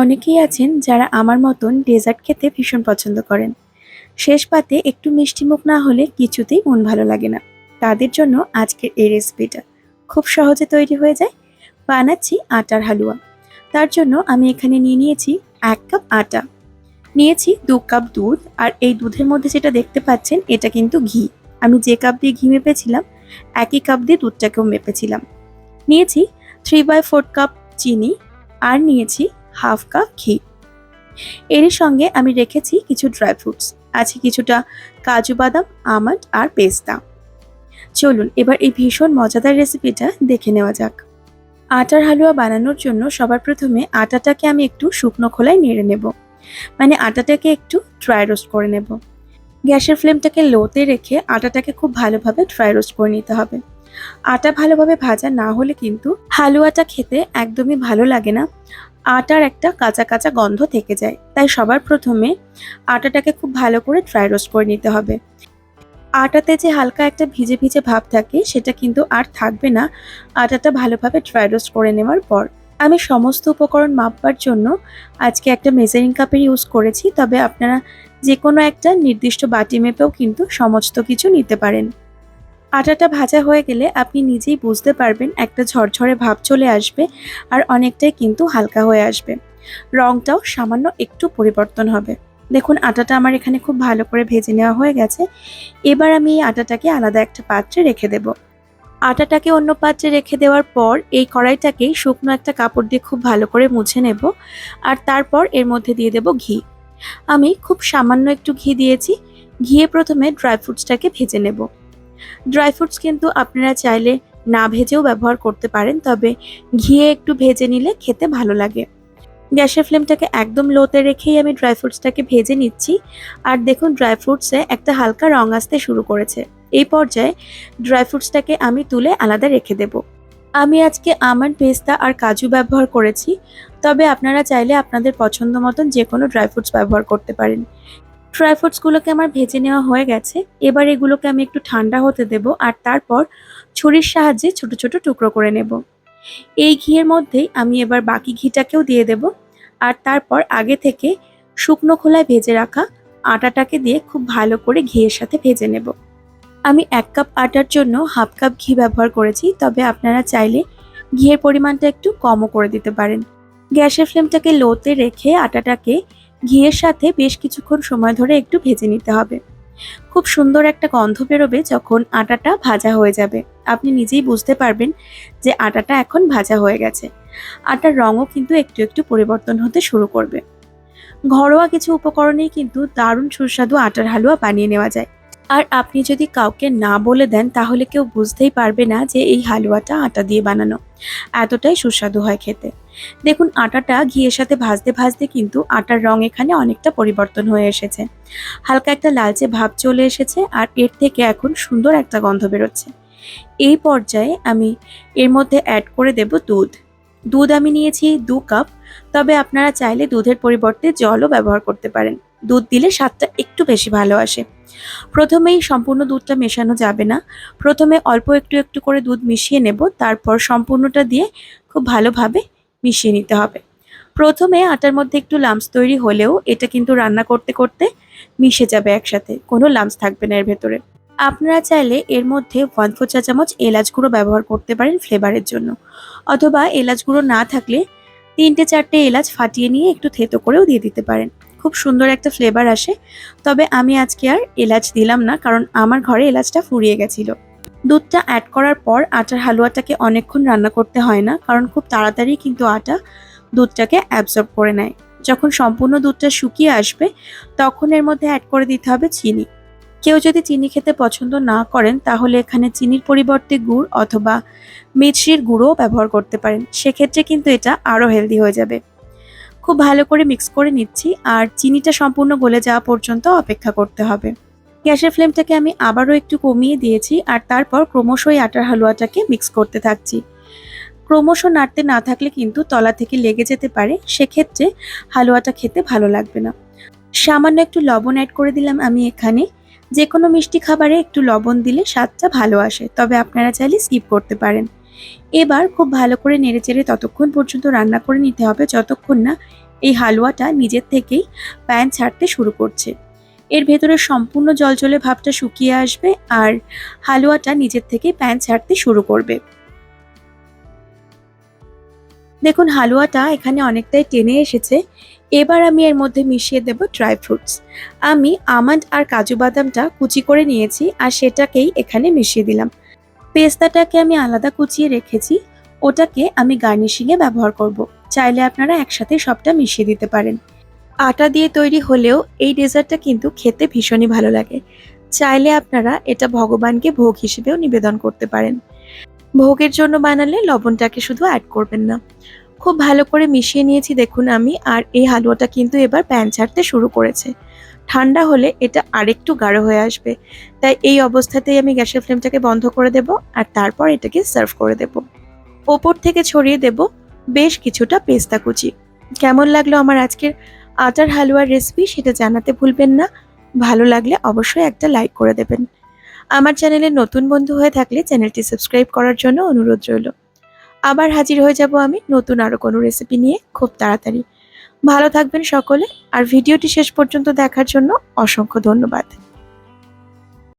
অনেকেই আছেন যারা আমার মতন ডেজার্ট খেতে ভীষণ পছন্দ করেন। শেষ পাতে একটু মিষ্টি মুখ না হলে কিছুতেই মন ভালো লাগে না। তাদের জন্য আজকের এই রেসিপিটা খুব সহজে তৈরি হয়ে যায়। বানাচ্ছি আটার হালুয়া। তার জন্য আমি এখানে নিয়ে নিয়েছি এক কাপ আটা। নিয়েছি দু কাপ দুধ আর এই দুধের মধ্যে যেটা দেখতে পাচ্ছেন এটা কিন্তু ঘি। আমি যে কাপ দিয়ে ঘি মেপেছিলাম, একই কাপ দিয়ে দুধটাকেও মেপেছিলাম। নিয়েছি থ্রি বাই ফোর কাপ চিনি আর নিয়েছি হাফ কাপ ঘি। এরই সঙ্গে আমি রেখেছি কিছু ড্রাই ফ্রুটস। আছে কিছুটা কাজু বাদাম, আমন্ড আর পেস্তা। চলুন, এবার এই ভীষণ মজাদার রেসিপিটা দেখে নেওয়া যাক। আটার হালুয়া বানানোর জন্য সবার প্রথমে আটাটাকে আমি একটু শুকনো খোলায় নেড়ে নেব। মানে আটাটাকে একটু ড্রাই রোস্ট করে নেব। গ্যাসের ফ্লেমটাকে লোতে রেখে আটাটাকে খুব ভালোভাবে ড্রাই রোস্ট করে নিতে হবে। আটা ভালোভাবে ভাজা না হলে কিন্তু হালুয়াটা খেতে একদমই ভালো লাগে না। আটার একটা কাঁচা কাঁচা গন্ধ থেকে যায়। তাই সবার প্রথমে আটাটাকে খুব ভালো করে ড্রাই রোস্ট করে নিতে হবে। আটাতে যে হালকা একটা ভিজে ভিজে ভাব থাকে, সেটা কিন্তু আর থাকবে না। আটাটা ভালোভাবে ড্রাই রোস্ট করে নেওয়ার পর আমি সমস্ত উপকরণ মাপবার জন্য আজকে একটা মেজারিং কাপের ইউজ করেছি। তবে আপনারা যে কোনো একটা নির্দিষ্ট বাটি মেপেও কিন্তু সমস্ত কিছু নিতে পারেন। আটাটা ভাজা হয়ে গেলে আপনি নিজেই বুঝতে পারবেন একটা ঝরঝরে ভাব চলে আসবে আর অনেকটাই কিন্তু হালকা হয়ে আসবে। রংটাও সামান্য একটু পরিবর্তন হবে। দেখুন, আটাটা আমার এখানে খুব ভালো করে ভেজে নেওয়া হয়ে গেছে। এবার আমি এই আটাটাকে আলাদা একটা পাত্রে রেখে দেব। আটাটাকে অন্য পাত্রে রেখে দেওয়ার পর এই কড়াইটাকেই শুকনো একটা কাপড় দিয়ে খুব ভালো করে মুছে নেব আর তারপর এর মধ্যে দিয়ে দেব ঘি। আমি খুব সামান্য একটু ঘি দিয়েছি। ঘিয়ে প্রথমে ড্রাই ফ্রুটসটাকে ভেজে নেব। ড্রাই ফ্রুটস কিন্তু আপনারা চাইলে না ভেজেও ব্যবহার করতে পারেন, তবে ঘিয়ে একটু ভেজে নিলে খেতে ভালো লাগে। গ্যাসের ফ্লেমটাকে একদম লোতে রেখেই আমি ড্রাই ফ্রুটসটাকে ভেজে নিচ্ছি। আর দেখুন ড্রাই ফ্রুটসে একটা হালকা রং আসতে শুরু করেছে। এই পর্যায়ে ড্রাই ফ্রুটসটাকে আমি তুলে আলাদা রেখে দেব। আমি আজকে আমন্ড পেস্তা আর কাজু ব্যবহার করেছি, তবে আপনারা চাইলে আপনাদের পছন্দ মতন যে কোনো ড্রাই ফ্রুটস ব্যবহার করতে পারেন। ড্রাই ফ্রুটসগুলোকে আমার ভেজে নেওয়া হয়ে গেছে। এবার এগুলোকে আমি একটু ঠান্ডা হতে দেব আর তারপর ছুরির সাহায্যে ছোট ছোট টুকরো করে নেব। এই ঘিয়ের মধ্যেই আমি এবার বাকি ঘিটাকেও দিয়ে দেব। আর তারপর আগে থেকে শুকনো খোলায় ভেজে রাখা আটাটাকে দিয়ে খুব ভালো করে ঘিয়ের সাথে ভেজে নেব। আমি এক কাপ আটার জন্য হাফ কাপ ঘি ব্যবহার করেছি, তবে আপনারা চাইলে ঘিয়ের পরিমাণটা একটু কমও করে দিতে পারেন। গ্যাসের ফ্লেমটাকে লোতে রেখে আটাটাকে ঘিয়ের সাথে বেশ কিছুক্ষণ সময় ধরে একটু ভেজে নিতে হবে। খুব সুন্দর একটা গন্ধ বেরোবে যখন আটাটা ভাজা হয়ে যাবে। আপনি নিজেই বুঝতে পারবেন যে আটাটা এখন ভাজা হয়ে গেছে। আটার রঙও কিন্তু একটু একটু পরিবর্তন হতে শুরু করবে। ঘরোয়া কিছু উপকরণেই কিন্তু দারুণ সুস্বাদু আটার হালুয়া বানিয়ে নেওয়া যায়। আর আপনি যদি কাউকে না বলে দেন, তাহলে কেউ বুঝতেই পারবে না যে এই হালুয়াটা আটা দিয়ে বানানো। এতটাই সুস্বাদু হয় খেতে। দেখুন, আটাটা ঘিয়ের সাথে ভাজতে ভাজতে কিন্তু আটার রং এখানে অনেকটা পরিবর্তন হয়ে এসেছে। হালকা একটা লালচে ভাব চলে এসেছে আর এর থেকে এখন সুন্দর একটা গন্ধ বেরোচ্ছে। এই পর্যায়ে আমি এর মধ্যে অ্যাড করে দেব দুধ। দুধ আমি নিয়েছি দু কাপ, তবে আপনারা চাইলে দুধের পরিবর্তে জলও ব্যবহার করতে পারেন। দুধ দিলে স্বাদটা একটু বেশি ভালো আসে। প্রথমেই সম্পূর্ণ দুধটা মেশানো যাবে না। প্রথমে অল্প একটু একটু করে দুধ মিশিয়ে নেব, তারপর সম্পূর্ণটা দিয়ে খুব ভালোভাবে মিশিয়ে নিতে হবে। প্রথমে আটার মধ্যে একটু লামস তৈরি হলেও এটা কিন্তু রান্না করতে করতে মিশে যাবে একসাথে, কোনো লামস থাকবে না এর ভেতরে। আপনারা চাইলে এর মধ্যে ওয়ান ফোর চা চামচ এলাচ গুঁড়ো ব্যবহার করতে পারেন ফ্লেভারের জন্য। অথবা এলাচ গুঁড়ো না থাকলে তিনটে চারটে এলাচ ফাটিয়ে নিয়ে একটু থেতো করেও দিয়ে দিতে পারেন। খুব সুন্দর একটা ফ্লেভার আসে। তবে আমি আজকে আর এলাচ দিলাম না, কারণ আমার ঘরে এলাচটা ফুরিয়ে গেছিল। দুধটা অ্যাড করার পর আটার হালুয়াটাকে অনেকক্ষণ রান্না করতে হয় না, কারণ খুব তাড়াতাড়ি কিন্তু আটা দুধটাকে অ্যাবজর্ব করে নেয়। যখন সম্পূর্ণ দুধটা শুকিয়ে আসবে, তখন এর মধ্যে অ্যাড করে দিতে হবে চিনি। কেউ যদি চিনি খেতে পছন্দ না করেন, তাহলে এখানে চিনির পরিবর্তে গুড় অথবা মিছরির গুঁড়োও ব্যবহার করতে পারেন। সেক্ষেত্রে কিন্তু এটা আরও হেলদি হয়ে যাবে। খুব ভালো করে মিক্স করে নিচ্ছি আর চিনিটা সম্পূর্ণ গলে যাওয়া পর্যন্ত অপেক্ষা করতে হবে। গ্যাসের ফ্লেমটাকে আমি আবারও একটু কমিয়ে দিয়েছি আর তারপর ক্রমশ ওই আটার হালুয়াটাকে মিক্স করতে থাকছি। ক্রমশ নাড়তে না থাকলে কিন্তু তলা থেকে লেগে যেতে পারে, সেক্ষেত্রে হালুয়াটা খেতে ভালো লাগবে না। সামান্য একটু লবণ অ্যাড করে দিলাম আমি এখানে। যে কোনো মিষ্টি খাবারে একটু লবণ দিলে স্বাদটা ভালো আসে, তবে আপনারা চাইলে স্কিপ করতে পারেন। এবার খুব ভালো করে নেড়েচেড়ে ততক্ষণ পর্যন্ত রান্না করে নিতে হবে, যতক্ষণ না এই হালুয়াটা নিজের থেকেই প্যান ছাড়তে শুরু করছে। এর ভেতরে সম্পূর্ণ জলজলে ভাবটা শুকিয়ে আসবে আর হালুয়াটা নিজের থেকে প্যান ছাড়তে শুরু করবে। দেখুন, হালুয়াটা এখানে অনেকটাই টেনে এসেছে। এবার আমি এর মধ্যে মিশিয়ে দেব ড্রাই ফ্রুটস। আমি আমন্ড আর কাজু বাদামটা কুচি করে নিয়েছি আর সেটাকেই এখানে মিশিয়ে দিলাম। পেস্তাটাকে আমি আলাদা কুচিয়ে রেখেছি, ওটাকে আমি গার্নিশিংয়ে ব্যবহার করব। চাইলে আপনারা একসাথে সবটা মিশিয়ে দিতে পারেন। আটা দিয়ে তৈরি হলেও এই ডেজার্টটা কিন্তু খেতে ভীষণই ভালো লাগে। চাইলে আপনারা এটা ভগবানকে ভোগ হিসেবেও নিবেদন করতে পারেন। ভোগের জন্য বানালে লবণটাকে শুধু অ্যাড করবেন না। খুব ভালো করে মিশিয়ে নিয়েছি, দেখুন আমি। আর এই হালুয়াটা কিন্তু এবার প্যান ছাড়তে শুরু করেছে। ঠান্ডা হলে এটা আরেকটু গাঢ় হয়ে আসবে। তাই এই অবস্থাতেই আমি গ্যাসের ফ্লেমটাকে বন্ধ করে দেব আর তারপর এটাকে সার্ভ করে দেব। ওপর থেকে ছড়িয়ে দেব বেশ কিছুটা পেস্তা কুচি। কেমন লাগল আমার আজকের আটার হালুয়ার রেসিপি সেটা জানাতে ভুলবেন না। ভালো লাগলে অবশ্যই একটা লাইক করে দেবেন। আমার চ্যানেলে নতুন বন্ধু হয়ে থাকলে চ্যানেলটি সাবস্ক্রাইব করার জন্য অনুরোধ রইল। আবার হাজির হয়ে যাব আমি নতুন আরও কোনো রেসিপি নিয়ে খুব তাড়াতাড়ি। ভালো থাকবেন সকলে, আর ভিডিওটি শেষ পর্যন্ত দেখার জন্য অসংখ্য ধন্যবাদ।